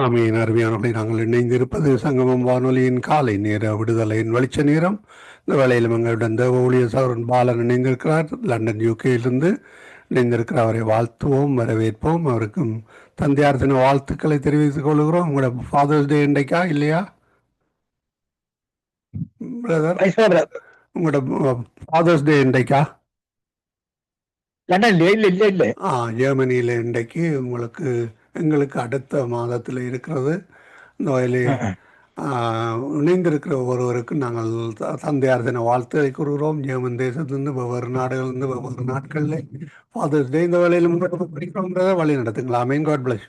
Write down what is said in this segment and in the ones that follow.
ஆமீன். அருமையானவர்களை நாங்கள் இணைந்திருப்பது சங்கமம் வானொலியின் காலை நேர விடுதலையின் வெளிச்ச நேரம். இந்த வேளையிலும் எங்களுடன் தேவ ஊழிய சௌரன் பாலன் இணைந்திருக்கிறார். லண்டன் யூகேயிலிருந்து இணைந்திருக்கிற அவரை வாழ்த்துவோம் வரவேற்போம். அவருக்கும் தந்தையார் தின வாழ்த்துக்களை தெரிவித்துக் கொள்கிறோம். உங்களோட ஃபாதர்ஸ் டே இன்றைக்கா இல்லையா? பிரதர் உங்களோட ஃபாதர்ஸ் டே இன்றைக்கா? லண்டன்ல இல்ல இல்ல இல்ல. ஆ ஜெர்மனியில் இன்றைக்கு உங்களுக்கு எங்களுக்கு அடுத்த மாதத்தில் இருக்கிறது. இந்த வயலில் இணைந்திருக்கிற ஒருவருக்கு நாங்கள் தந்தையார் தின வாழ்த்துக்களை கூறுகிறோம். ஜெர்மன் தேசத்திலிருந்து வெவ்வேறு நாடுகளிலிருந்து வெவ்வேறு நாட்களில் ஃபாதர்ஸ் டே இந்த வேலையில் முன்னெடுப்பு பிடிக்கிறோங்கிறத வழி நடத்துங்களா. மீன் காட் பிளஸ்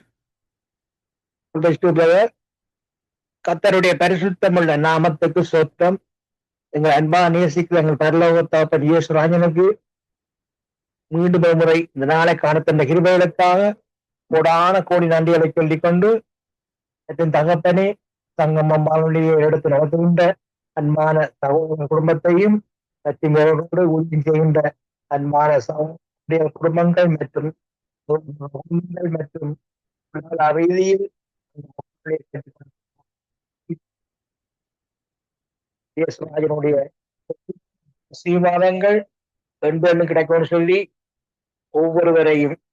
கத்தருடைய பரிசுத்தமுள்ள நாமத்துக்கு சொத்தம் எங்கள் அன்பா நேசிக்கிற எங்கள் பரலோகத்தாப்பன் இயேசு ராஜனுக்கு மீண்டும் ஒரு முறை இந்த நாளை காணத்தந்த கிருபைகளுக்காக கோடான கோடி நன்றிகளை சொல்லிக் கொண்டு மற்றும் தகப்பனே சங்கமம் வானொலியை எடுத்து நடத்துகின்ற அன்பான சகோதர குடும்பத்தையும் சத்தியோடு உறுதி செய்கின்ற அன்பான சகோதரிய குடும்பங்கள் மற்றும் குடும்பங்கள் மற்றும் உலக ரீதியில் சீமானங்கள் பெண்பெண்ணு கிடைக்கும்னு சொல்லி ஒவ்வொருவரையும்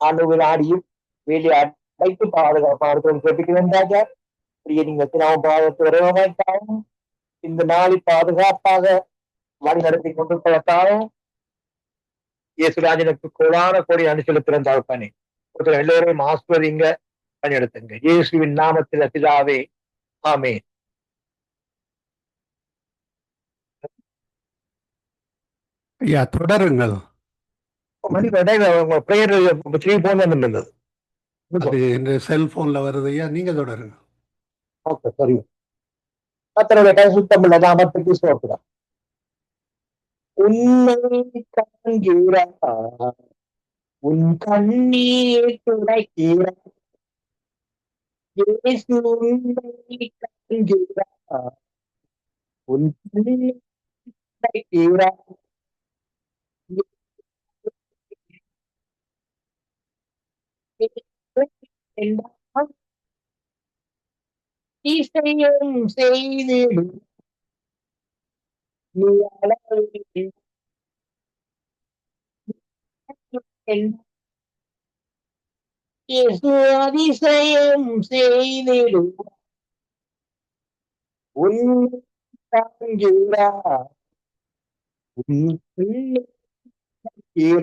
ஆண்டு வினாடியும் வெளியே அடைத்து பாதுகாப்பார்கள் ஜெபிக்கிறேன் ராஜா இப்படியே நீங்கள் தினமும் பாதத்து உறவமைக்காகவும் இந்த நாளை பாதுகாப்பாக வழி நடத்தி கொண்டிருப்பதற்காகவும் இயேசுராஜனுக்கு கோலான கோடி அனுசெலுத்துறேன் தகப்பனே ஒருத்தர் எல்லோரையும் ஆஸ்வதிங்க பணியெடுத்துங்க இயேசுவின் நாமத்தில் பிதாவே ஆமே ஐயா தொடருங்கள். பிரேயர் த்ரீ போன் இருந்தது அது என் செல்போனில் வருது ஐயா நீங்கள் தொடருங்க. ஓகே சரி கத்தருடைய உன்னை காண்கிறா உன் கண்ணீர் துடைக்கிறா இயேசு உன்னை காண்கிறா உன் கண்ணீர் இசையும் செய்திடும் அதிசயம் செய்திடும் தாங்குகிறா உன் பிள்ளை தாங்குகிறா. இயேசு தாங்குகிறா. உன் பிள்ளை தாங்குகிறா. செய்கின்ற உன்னை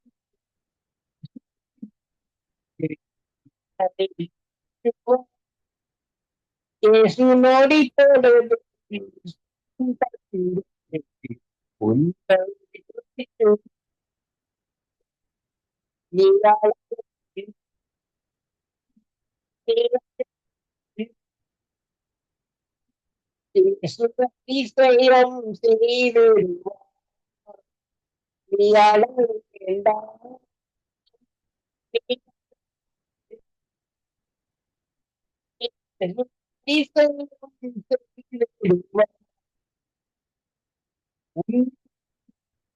இயேசு நொடி தொடுது உன்னை நீரால் இசையம் செய்து நீயால வேண்டாம் இசையம் செய்து உன்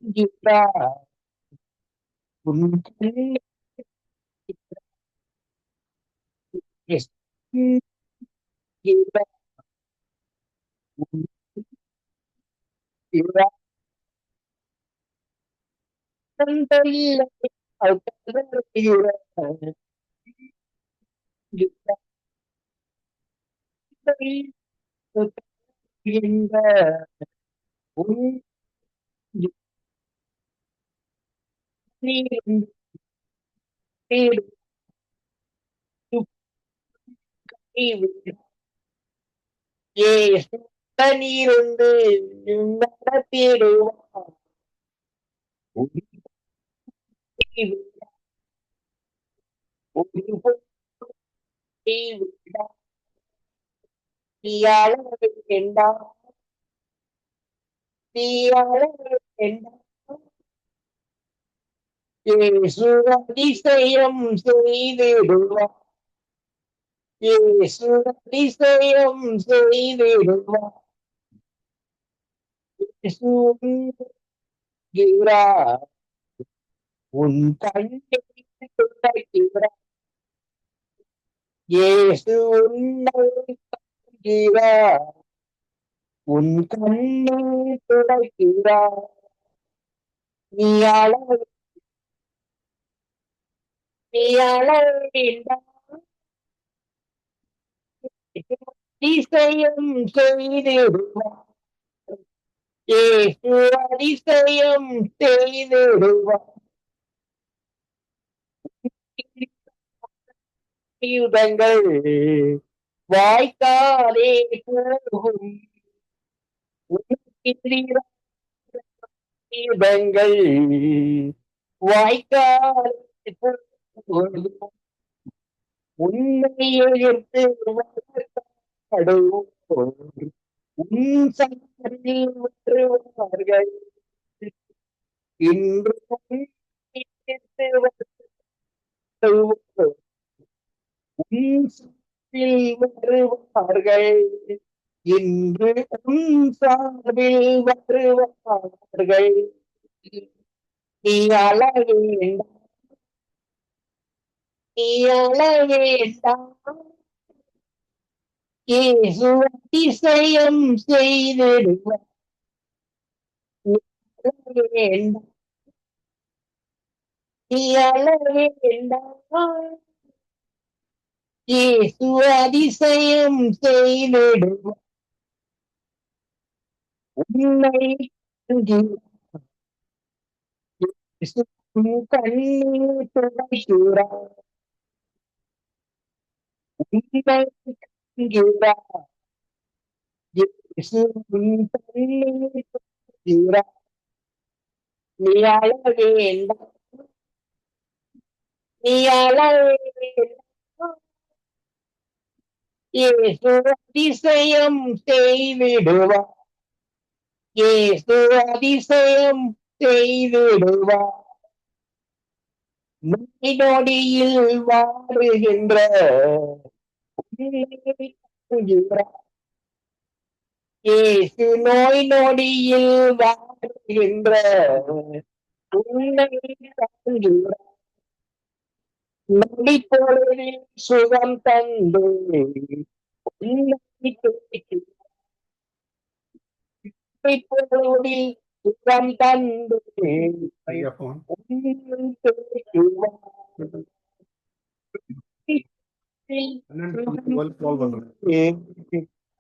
கீதா, உன் கண்ணீர் Yes. கீதா, உன் கீதா, தந்தையில அழுத்தப்படுகிற கீதா, தந்தையில இந்த உன் நீரின் தேடு துப்பி ஏசு தனியிருந்து நடத்திடுவார் அதிசயம் செய்திடுவார் இயேசு அதிசயம் செய்திடுவார் இயேசு உண்டாகிறார். உன் கண்ணை துடைக்கிறார். இயேசு உன்னை காண்கிறார். உன் கண்ணை துடைக்கிறார். நீ அழ நீ அழ அதிசயம் செய்திடுவார். இயேசு அதிசயம் செய்திடுவார். ஆயுதங்கள் வாய்க்காலே போகும் தீபங்கள் வாய்க்காலே போகும் உன்னை எதிர்த்து உன் சந்ததியில் வருவார்கள் இன்று உன் சார்பில் வருவார்கள். இன்று உன் சார்பில் வருவார்கள். நீ அழ வேண்டாம் நீ அழ வேண்டாம் இயேசு அதிசயம் செய்திடுவார் நீ அழ வேண்டாம் நீ அழ வேண்டாம் இயேசு அதிசயம் செய்திடுவார் உன்னை கண்டிப்பார். இயேசு உன் கண்ணீர் துடைக்கிறார் உன்னை கண்டிப்பார். இயேசு உன் கண்ணீர் துடைக்கிறார் நீ அழ வேண்டாம் நீ அழ வேண்டாம் இயேசு அதிசயம் செய்விடுவார் இயேசு அதிசயம் செய்திடுவார் நொடி நொடியில் வாடுகின்ற இயேசு நோய் நொடியில் வாடுகின்ற உன்னை காண்கிறார் நொடி பொழுதில் சுகம் தந்து பொழுதில் சுகம் தந்து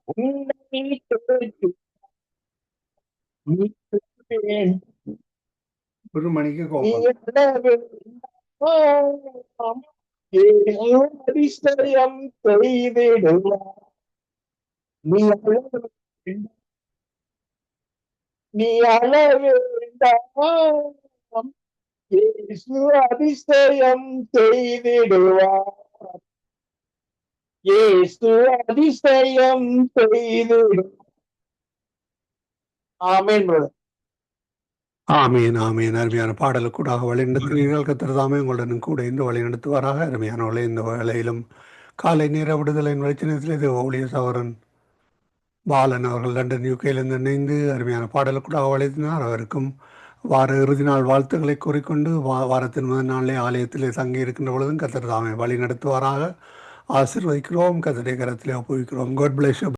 உன்னை. ஒரு மணிக்கு அதிசயம் செய்திடுவார். நீ அழ வேண்டாம். நீ அழ வேண்டாம். இயேசு அதிசயம் செய்திடுவார். இயேசு அதிசயம் செய்திடுவார். ஆமீன் ஆமீன். அருமையான பாடலுக்கூடாக வழிநடத்தினீர்கள். கத்திரதாமே உங்களுடன் கூட இந்த வழி நடத்துவாராக இந்த வேளையிலும். காலை நேர விடுதலையின் வெளிச்சனத்தில் இது ஊழிய சவரன் பாலன் அவர்கள் லண்டன் யூகேலிருந்து இணைந்து அருமையான பாடலுக்கூடாக வழித்தினார் அவருக்கும் வார இறுதி நாள் வாழ்த்துக்களை கூறிக்கொண்டு வா வாரத்தின் முதல் நாளிலே ஆலயத்திலே தங்கி இருக்கின்ற பொழுதும் கத்திரதாமே வழி நடத்துவாராக ஆசிர்வதிக்கிறோம் கத்திரை கரத்திலே ஒப்புவிக்கிறோம். காட் பிளேஷ்